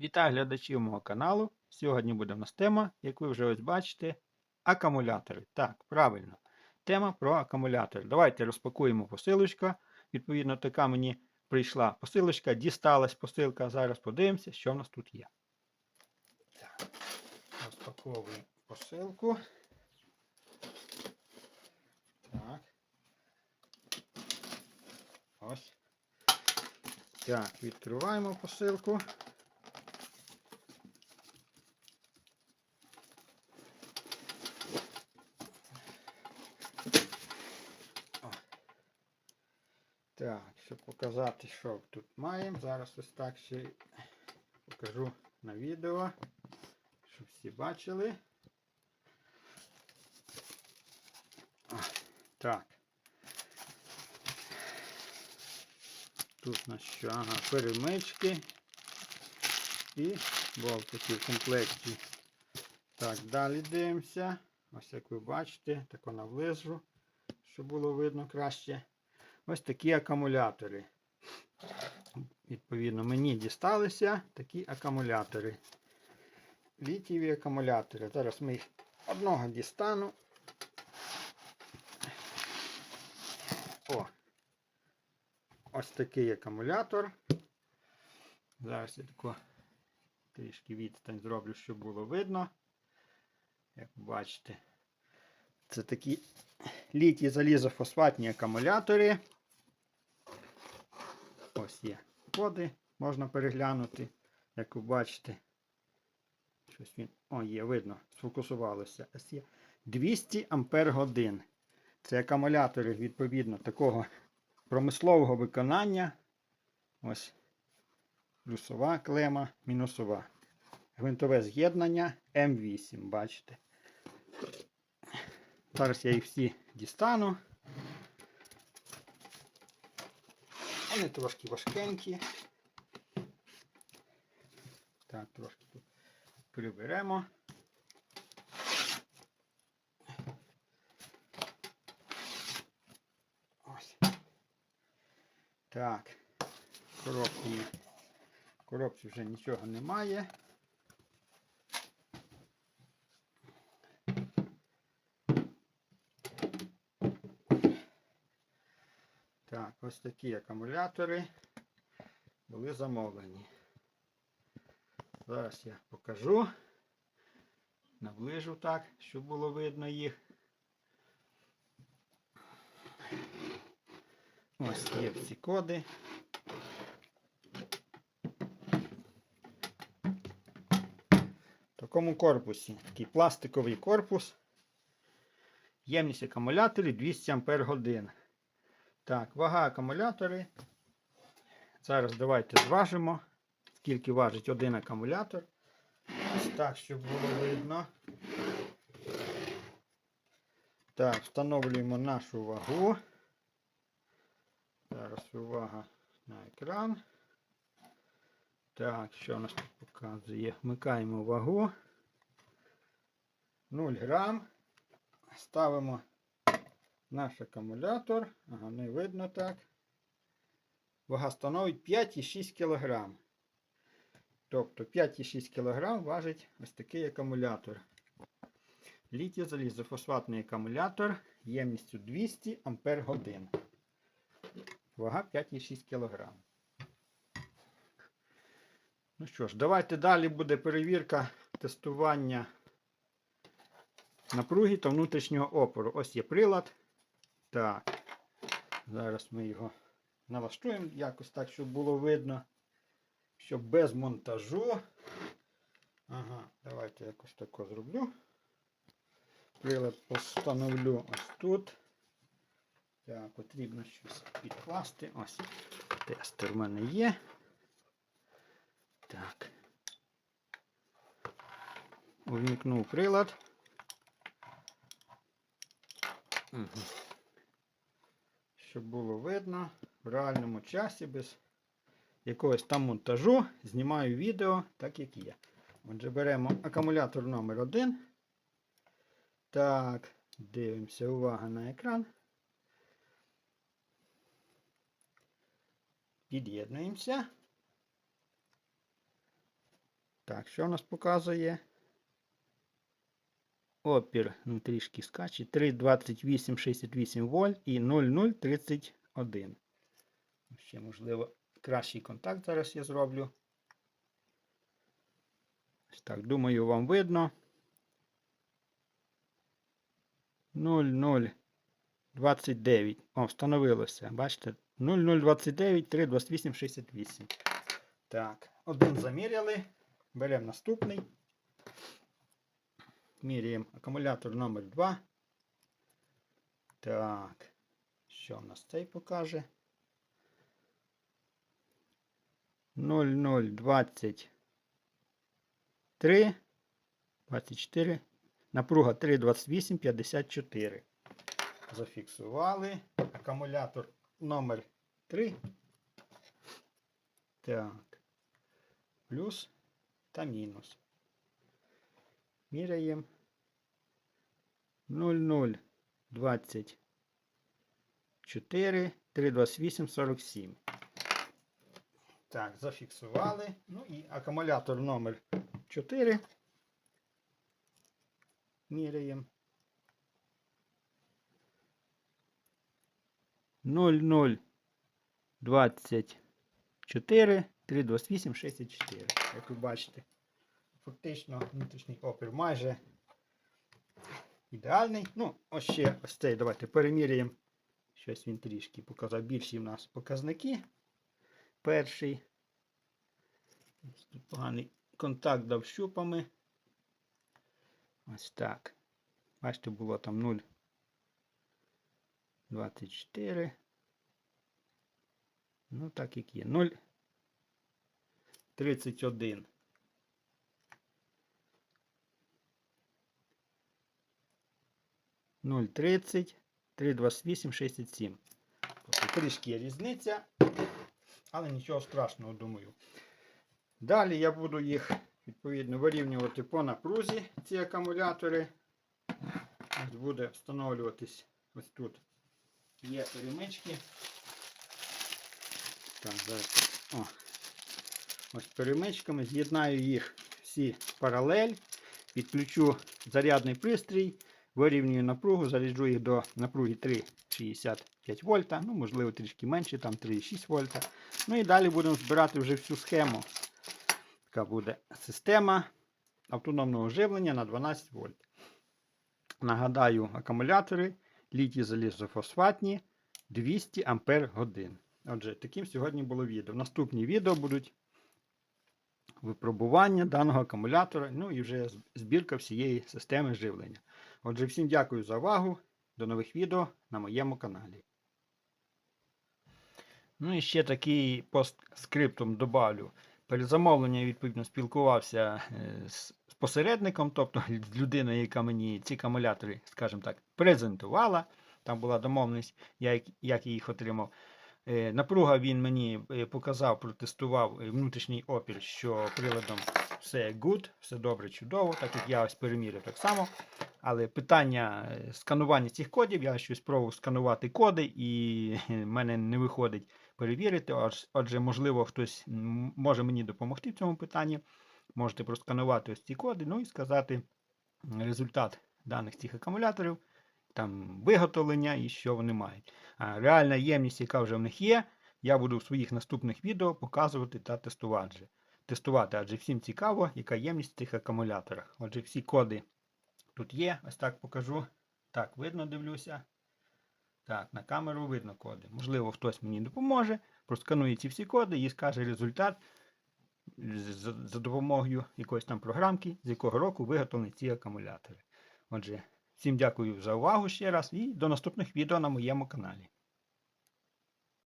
Вітаю глядачів мого каналу. Сьогодні буде у нас тема, як ви вже ось бачите, акумулятори. Так, правильно. Тема про акумулятори. Давайте розпакуємо посилочку. Відповідно, така мені прийшла посилочка, дісталась посилка. Зараз подивимося, що в нас тут є. Так, розпаковуємо посилку. Так. Ось. Так, відкриваємо посилку. Так, щоб показати, що тут маємо, зараз ось так ще покажу на відео, щоб всі бачили. Так. Тут у нас що? Ага, перемички і болтики в комплекті. Так, далі дивимося. Ось як ви бачите, так вона влижу, щоб було видно краще. Ось такі акумулятори. Відповідно, мені дісталися такі акумулятори. Літієві акумулятори. Зараз ми їх одного дістану. О! Ось такий акумулятор. Зараз я тако трішки відстань зроблю, щоб було видно. Як бачите, це такі літій залізофосфатні акумулятори. Ось є коди, можна переглянути, як ви бачите. Щось він. О, є, видно, сфокусувалося. Ось є 200 ампер годин. Це акумулятори, відповідно, такого промислового виконання. Ось плюсова клема, мінусова. Гвинтове з'єднання М8, бачите. Зараз я їх всі дістану. Вони трошки важкенькі. Так, трошки тут приберемо. Ось. Так, коробки. В коробці вже нічого немає. Так, ось такі акумулятори були замовлені. Зараз я покажу. Наближу так, щоб було видно їх. Ось є всі коди. В такому корпусі. Такий пластиковий корпус. Ємність акумуляторів 200 Ампер годин. Так, вага акумулятори. Зараз давайте зважимо, скільки важить один акумулятор. Ось так, щоб було видно. Так, встановлюємо нашу вагу. Зараз увага на екран. Так, що у нас тут показує? Вмикаємо вагу. 0 грам. Ставимо наш акумулятор. Ага, не видно так. Вага становить 5,6 кг. Тобто 5,6 кг важить ось такий акумулятор. Літій залізофосфатний акумулятор ємністю 200 Ампер годин. Вага 5,6 кг. Ну що ж, давайте далі буде перевірка тестування напруги та внутрішнього опору. Ось є прилад. Так. Зараз ми його налаштуємо якось так, щоб було видно. Щоб без монтажу. Ага, давайте якось тако зроблю. Прилад постановлю ось тут. Так, потрібно щось підкласти. Ось тестер в мене є. Так. Увімкнув прилад. Угу. Щоб було видно в реальному часі без якогось там монтажу. Знімаю відео так, як є. Отже, беремо акумулятор номер 1 Так, дивимося, увага на екран. Під'єднуємося. Так, що у нас показує? Опір ну, трішки скаче. 3,2868 вольт і 0,031. Ще, можливо, кращий контакт зараз я зроблю. Так, думаю, вам видно. 0,029. О, встановилося. Бачите? 0,029, 3,28, 68. Так, один заміряли. Беремо наступний. Міряємо акумулятор номер 2. Так. Що в нас цей покаже? 0,023. 24. Напруга 3,28, 54. Зафіксували. Акумулятор номер 3. Так. Плюс та мінус. Міряємо. 0,024, 328, 47. Так, зафіксували. Ну і акумулятор номер 4. Міряємо. 0,024, 328, 64. Як ви бачите, фактично внутрішній опір майже ідеальний. Ну, ось ще ось цей. Давайте переміряємо. Щось він трішки показав більші в нас показники. Перший. Ось Тут поганий контакт дав щупами. Ось так. Бачите, було там 0,24. Ну, так як є. 0,31. Нуль тридцять, три двадцять вісім, шістдесят сім. Тобто трішки є різниця, але нічого страшного, думаю. Далі я буду їх відповідно вирівнювати по напрузі, ці акумулятори. Буде встановлюватись ось тут. Є перемички. Так, зараз. О. Ось перемичками. З'єднаю їх всі паралель. Підключу зарядний пристрій, вирівнюю напругу, заряджу їх до напруги 3,65 вольта. Ну, можливо, трішки менше, там 3,6 вольта. Ну і далі будемо збирати вже всю схему. Така буде система автономного живлення на 12 вольт. Нагадаю, акумулятори літій залізофосфатні 200 ампер годин. Отже, таким сьогодні було відео. Наступні відео будуть випробування даного акумулятора, ну і вже збірка всієї системи живлення. Отже, всім дякую за увагу. До нових відео на моєму каналі. Ну і ще такий постскриптум добавлю. Перед замовленням я відповідно спілкувався е, з посередником, тобто з людиною, яка мені ці акумулятори, скажімо так, презентувала. Там була домовленість, як, як я їх отримав. Е, Напруга він мені е, показав, протестував внутрішній опір, що приладом все good, все добре, чудово, так як я ось переміряв так само. Але питання е, сканування цих кодів, я щось спробував сканувати коди, і е, в мене не виходить перевірити. Отже, можливо, хтось може мені допомогти в цьому питанні. Можете просканувати ось ці коди, ну і сказати результат даних цих акумуляторів, там виготовлення і що вони мають. А реальна ємність, яка вже в них є, я буду в своїх наступних відео показувати та тестувати. Тестувати, адже всім цікаво, яка ємність в цих акумуляторах. Отже, всі коди тут є. Ось так покажу. Так, видно, дивлюся. Так, на камеру видно коди. Можливо, хтось мені допоможе, просканує ці всі коди і скаже результат за, допомогою якоїсь там програмки, з якого року виготовлені ці акумулятори. Отже, всім дякую за увагу ще раз і до наступних відео на моєму каналі.